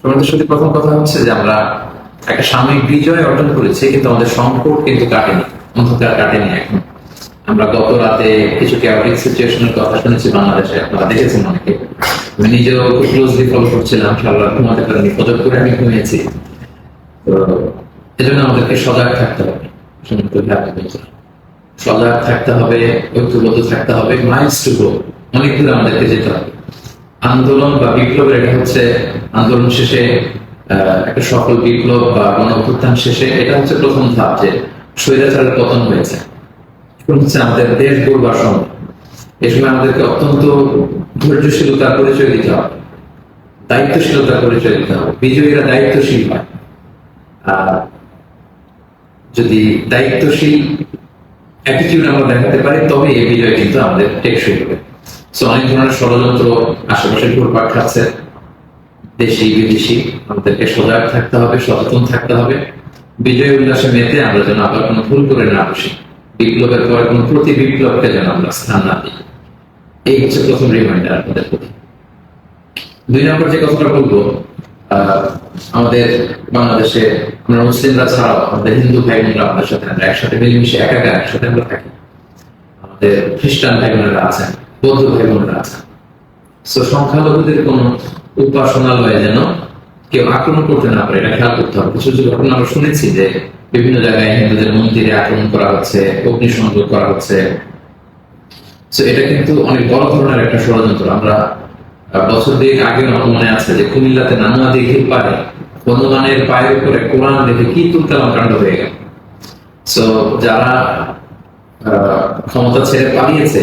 তোমাদের সাথে প্রথম কথা হচ্ছে যে আমরা একটা সাময়িক বিজয় অর্জন করেছি, কিন্তু আমাদের সংকট কিন্তু কাটেনি, অন্ধকার কাটেনি এখন। আমরা গত রাতে কিছু ক্যাওটিক সিচুয়েশনের কথা শুনেছি বাংলাদেশে, আপনারা দেখেছেন অনেকে। আমি নিজেও খুব ক্লোজলি ফলো করছিলাম সারা ঘুমাতে পারিনি, পদক করে আমি ঘুমিয়েছি। তো এজন্য আমাদেরকে সজাগ থাকতে হবে সজাগ থাকতে হবে, ঐক্যবদ্ধ থাকতে হবে মাইলস টু গো অনেক দূর আমাদেরকে যেতে হবে। আন্দোলন বা বিপ্লবের এটা হচ্ছে আন্দোলন শেষে একটা সফল বিপ্লব বা গণ শেষে এটা হচ্ছে প্রথম ধাপ যে স্বৈরাচারের পতন হয়েছে। হচ্ছে আমাদের দেশ গড়বার সময় এই সময় আমাদেরকে অত্যন্ত ধৈর্যশীলতার পরিচয় দিতে হবে। দায়িত্বশীলতার পরিচয় দিতে হবে। বিজয়ীরা দায়িত্বশীল হয়। আর যদি দায়িত্বশীল অ্যাটিটিউড আমরা দেখাতে পারি তবে এই বিজয় কিন্তু আমাদের টেকসই হবে। অনেক ধরনের ষড়যন্ত্র আশেপাশে ঘুরপাক খাচ্ছে। দেশি, বিদেশি, আমাদেরকে সজাগ থাকতে হবে, সচেতন থাকতে হবে। বিজয় উল্লাসে মেতে আমরা যেন আবার কোনো ভুল করে না বসি। বিপ্লবের কোনো প্রতি বিপ্লবকে যেন আমরা স্থান না দিই। এই হচ্ছে প্রথম রিমাইন্ডার প্রতি। দুই নম্বর যে কথাটা বলব আমাদের বাংলাদেশে আমরা মুসলিমরা ছাড়াও আমাদের হিন্দু ভাই বোনরা আমাদের সাথে আমরা একসাথে মিলেমিশে একাকার একসাথে আমরা থাকি। আমাদের খ্রিস্টান ভাই বোনেরা আছেন। বৌদ্ধ ভাই বোনেরা আছেন তো সংখ্যালঘুদের কোন উপাসনালয়ে যেন কেউ আক্রমণ করতে না পারে, এটা খেয়াল করতে হবে। কিছু কিছু ঘটনা আমরা শুনেছি যে বিভিন্ন জায়গায় হিন্দুদের মন্দিরে আক্রমণ করা হচ্ছে, অগ্নিসংযোগ করা হচ্ছে। তো এটা কিন্তু অনেক বড় ধরনের একটা ষড়যন্ত্র। আমরা বছর দুয়েক আগে আমার মনে আছে যে কুমিল্লাতে নানুয়া দিঘির পারে হনুমানের পায়ের উপরে কোরআন দেখে কি তুলকালাম কাণ্ড হয়ে গেল। সো যারা ক্ষমতা ছেড়ে পালিয়েছে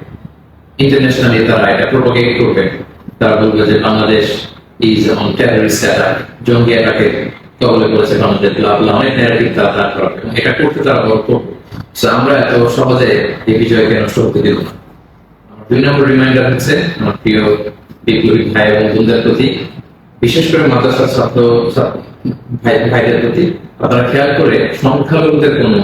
ইন্টারন্যাশনালি তারা এটা প্রোপাগেট করবে। তারা বলবে যে Bangladesh is on terrorist attack জঙ্গি অ্যাটাকে কবলে করেছে বাংলাদেশ। লাভ লাভ, অনেক ন্যারেটিভ তারা দাঁড় করাবে। এটা করতে তারা বড় করবে। So আমরা এত সহজে এই বিজয়কে নষ্ট হতে দেব না। দুই নম্বর রিমাইন্ডার হচ্ছে আমার প্রিয় বিপ্লবী ভাই এবং বোনদের প্রতি, বিশেষ করে মাদ্রাসার ছাত্র, ছাত্র- ভাই ভাইদের প্রতি। আপনারা খেয়াল করে সংখ্যালঘুদের কোনো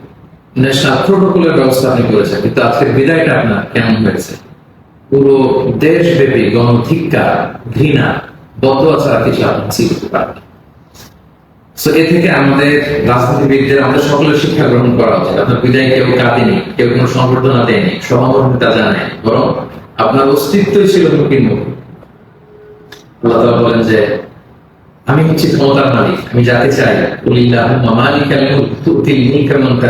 ন্যাশনাল প্রোটোকলের ব্যবস্থা আপনি করেছেন, কিন্তু আজকের বিদায়টা আপনার কেমন হয়েছে? পুরো দেশব্যাপী গণধিক্কার, ঘৃণা, বদয়া ছাড়া কিছু আপনি হাসিল করতে পারবেন এ থেকে আমাদের রাজনীতিবিদদের, আমাদের সকলের শিক্ষা গ্রহণ করা উচিত। আপনার বিদায় কেউ কাঁদেনি, কেউ কোনো সংবর্ধনা দেয়নি সহমর্মিতা জানায় বরং আপনার অস্তিত্বই ছিল হুমকির মুখে। আল্লাহ বলেন যে, আমি হচ্ছি ক্ষমতার মালিক, আমি যাকে চাই মালিকাল মুলক তুতিল মুলকা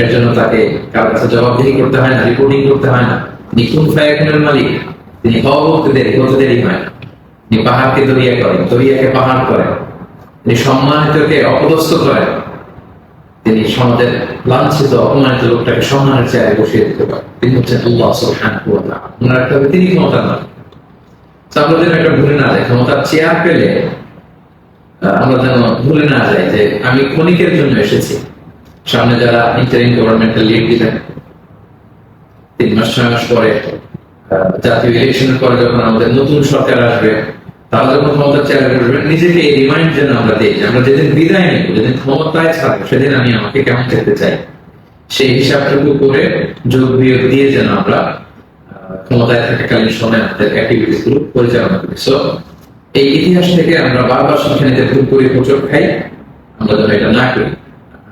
এর জন্য তাকে কারও কাছে জবাবদিহি করতে হয় না রিপোর্টিং করতে হয় না। তিনি কোন মালিক, তিনি হয় তিনি পাহাড়কে দরিয়া দরিয়াকে পাহাড় তিনি সম্মানিতকে অপদস্থ তিনি সমাজের লাঞ্ছিত, অপমানিত লোকটাকে সম্মানের চেয়ারে বসিয়ে দিতে পারেন। তিনি হচ্ছেন আল্লাহ ওনার একটা তিনি ক্ষমতা না আমরা একটা ভুলে না যাই ক্ষমতার চেয়ার পেলে আমরা যেন ভুলে না যাই যে আমি ক্ষণিকের জন্য এসেছি। সামনে যারা ইন্টারিম গভর্নমেন্টের লিড দিবেন, তিন মাস, ছয় মাস পরে জাতীয় ইলেকশনের পরে যখন আমাদের নতুন সরকার আসবে যখন নিজেকে এই রিমাইন্ড যেন আমরা দিই আমরা যেদিন বিদায় যেদিন ক্ষমতায় থাকব, সেদিন আমি আমাকে কেমন চাই। সেই হিসাবটুকু করে যোগ বিয়োগ দিয়ে যেন আমরা ক্ষমতায় থাকাকালীন সময় আমাদের অ্যাক্টিভিটিসগুলো পরিচালনা করি। সো এই ইতিহাস থেকে আমরা বারবার শিক্ষা নিতে ভুল করি হোঁচট খাই, আমরা যেন এটা না করি।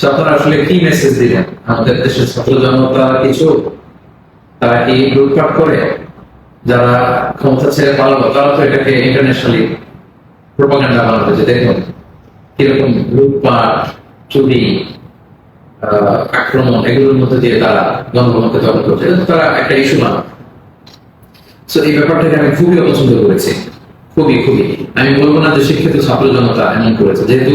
আপনারা আসলে কি মেসেজ দিলেন? আমাদের দেশের ছাত্র জনতা কিছু? তারা কি লুটপাট করে? যারা ক্ষমতা ছেড়ে পালালো, তারা তো এটাকে ইন্টারন্যাশনালি প্রোপাগান্ডা বানাবে, যে দেখুন কীরকম লুটপাট, চুরি আক্রমণ, এগুলোর মধ্যে দিয়ে তারা গণভবনকে দখল করছে। তারা একটা ইস্যু না। তো এই ব্যাপারটাকে আমি খুবই অপছন্দ করেছি। খুবই খুবই। আমি বলব না যে শিক্ষিত ছাত্র জনতা এমন করেছে। যেহেতু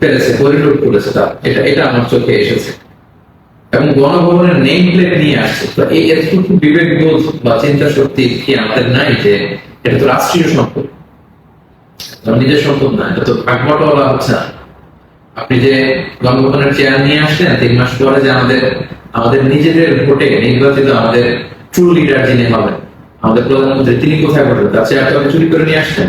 পেরেছে করিডোর করেছে তার। এটা এটা আমার চোখে এসেছে। এবং গণভবনের নেম প্লেট নিয়ে আসছে। তো এই এতটুকু বিবেক বোধ বা চিন্তা শক্তি কি আমাদের নাই যে এটা তো রাষ্ট্রীয় সম্পদ? নিজের সম্পদ না, এটা তো ভাগবটওয়ালা হচ্ছে না। আপনি যে গণভবনের চেয়ার নিয়ে আসলেন, তিন মাস পরে যে আমাদের আমাদের নিজেদের ভোটে নির্বাচিত আমাদের ট্রু লিডার যিনি হবেন, আমাদের প্রধানমন্ত্রী, তিনি কোথায় বসবেন তার চেয়ার তো চুরি করে নিয়ে আসছেন।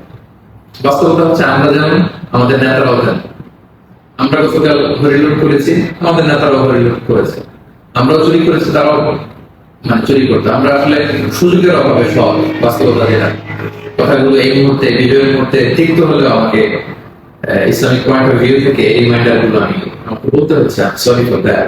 বাস্তবতা হচ্ছে আমরা যেমন আমাদের নেতারাও যেমন আমরা গতকাল হরিলুট করেছি, আমাদের নেতারাও হরিলুট করেছে। আমরাও চুরি করেছি, তারাও মানে চুরি করতে। আমরা আসলে সুযোগের অভাবে সব বাস্তবতা যেটা কথাগুলো এই মুহূর্তে, বিজয়ের মুহূর্তে তিক্ত হলেও আমাকে ইসলামিক পয়েন্ট অফ ভিউ থেকে এই রিমাইন্ডারগুলো আমি, আমাকে বলতে হচ্ছে সরি ফর দ্যাট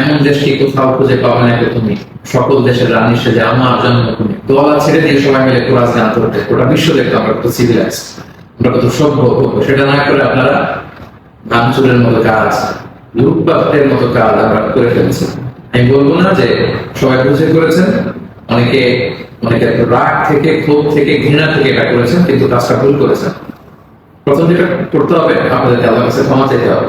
এমন দেশকে কোথাও খুঁজে পাবে না তুমি সকল দেশের রানী সেজে আমার জন্মভূমি। দোয়ালা ছেড়ে দিয়ে সবাই মিলে কোরআন জানতে হতে গোটা বিশ্ব দেখতে আমরা কত সিভিলাইজ আমরা কত সভ্য সেটা না করে আপনারা ভাঙচুরের মতো কাজ, লুটপাটের মতো কাজ আমরা করে ফেলছি। আমি বলব না যে সবাই বুঝে করেছেন, অনেকে অনেকে রাগ থেকে, ক্ষোভ থেকে, ঘৃণা থেকে এটা করেছেন, কিন্তু কাজটা ভুল করেছেন। প্রথম যেটা করতে হবে, আপনাদেরকে আল্লাহর কাছে ক্ষমা চাইতে হবে।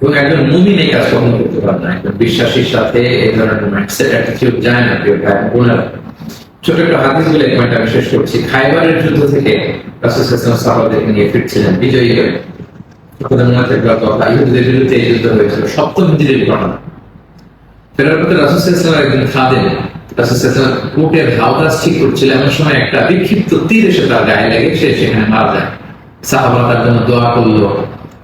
এবং একজন মুমিন এই কাজ কখনো করতে পারে না, একজন সাথে এই ধরনের যায় না কেউ ছোট একটা বলে আমি শেষ করছি। খাইবারের যুদ্ধ থেকে রাসূলুল্লাহ সাহাবাদেরকে নিয়ে ফিরছিলেন, বিজয়ী হয়ে। ঠিক সময় একটা বিক্ষিপ্ত তীর এসে তার গায়ে লেগে, সে সেখানে মারা যায়। সাহাবারা তার জন্য দোয়া করল।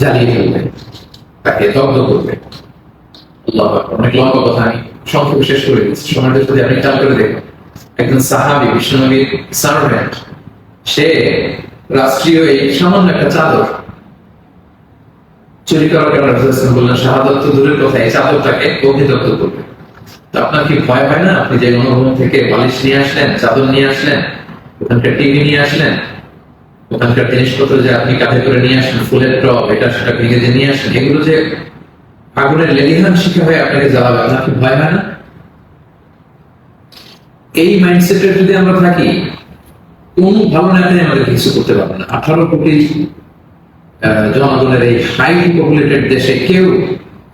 জ্বালিয়ে ফেলবে তাকে দগ্ধ করবে। অনেক লম্বা কথা আমি সংক্ষেপে শেষ করে দিচ্ছি। সময়টা যদি আপনি খেয়াল করে দেখুন একজন সাহাবি বিষ্ণুনবীর সার্ভেন্ট সে রাষ্ট্রীয় এই সামান্য একটা চাদর চুরি করার কারণে রাসূলুল্লাহ বললেন, শাহাদত দূরের কথা, এই চাদরটাকে অভিদগ্ধ করবে। তো আপনার কি ভয় হয় না? আপনি যে গণভবন থেকে বালিশ নিয়ে আসলেন, চাদর নিয়ে আসলেন, ওখানকার টিভি নিয়ে আসলেন ওখানকার জিনিসপত্র যে আপনি কাঁধে করে নিয়ে আসলেন ফুলের টপ এটা সেটা ভেঙে যে নিয়ে আসলেন এগুলো যে আগুনের লেলিহান শিখে হয়ে আপনাকে আপনার ভয় হয় না? এই মাইন্ডসেটে যদি আমরা থাকি, কোন ভালো আমাদের কিছু করতে পারবে না। আঠারো কোটি জনগণের এই হাইলি পপুলেটেড দেশে কেউ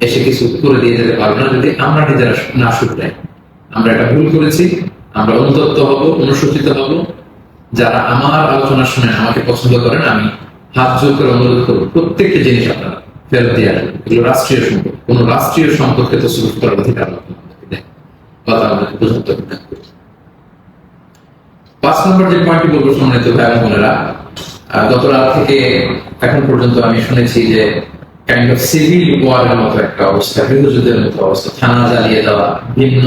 এসে কিছু করে দিয়ে যেতে পারবে না যদি আমরা নিজেরা না শুধরাই। আমরা এটা ভুল করেছি, আমরা অনুতপ্ত হব অনুসূচিত হব যারা আমার আলোচনা শুনে আমাকে পছন্দ করেন, আমি হাত জোর করে অনুরোধ করব, প্রত্যেকটি জিনিস আপনারা ফেরত দিয়ে আসবেন এগুলো রাষ্ট্রীয় সম্পদ কোন রাষ্ট্রীয় সম্পদকে তো সুযোগ করার অধিকার পাঁচ নম্বর যে পয়েন্টটি বলব সম্মানিত ভাই বোনেরা গত রাত থেকে এখন পর্যন্ত আমি শুনেছি যে কাইন্ড অফ সিভিল ওয়ারের মতো একটা অবস্থা, গৃহযুদ্ধের মতো অবস্থা, থানা জ্বালিয়ে দেওয়া, ভিন্ন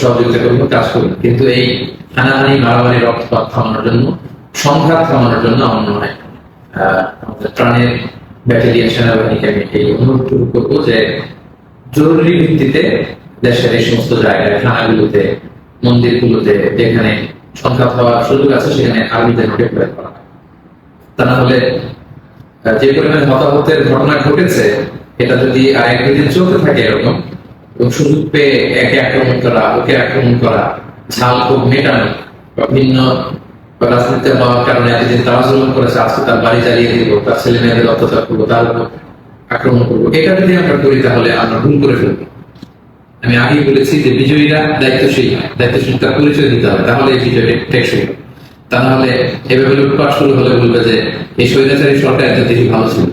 সহযোগিতা করবেন কাজ করবেন কিন্তু এই হানাহানি মারামারি, রক্তপাত থামানোর জন্য, সংঘাত থামানোর জন্য আমার মনে হয় আমাদের প্রাণের সেনাবাহিনীকে আমি এই অনুরোধটুকু করব যে জরুরি ভিত্তিতে দেশের এই সমস্ত জায়গায় থানাগুলোতে মন্দিরগুলোতে, যেখানে সংঘাত হওয়ার সুযোগ আছে, সেখানে আর্মিদের ডিপ্লয় করা তা না হলে যে পরিমাণে হতাহতের ঘটনা ঘটেছে, এটা যদি আর এক দুদিন চলতে থাকে এরকম সুযোগ পেয়ে একে আক্রমণ করা, ওকে আক্রমণ করা, ঝাল খুব মেটানো বা ভিন্ন রাজনীতি হওয়ার কারণে এতদিন তারা করেছে, আজকে তার বাড়ি জ্বালিয়ে দিব, তার ছেলে মেয়েদের অত্যাচার করব, তার আক্রমণ করব। এটা যদি আমরা করি তাহলে আমরা ভুল করে ফেলব। আমি আগেই বলেছি যে বিজয়ীরা দায়িত্বশীল হয় দায়িত্বশীলতার পরিচয় দিতে হবে তাহলে এই বিজয় টেকসই তা নাহলে এভাবে লুটপাট শুরু হলে বলবে যে এই স্বৈরাচারী সরকার এত বেশি ভালো ছিল।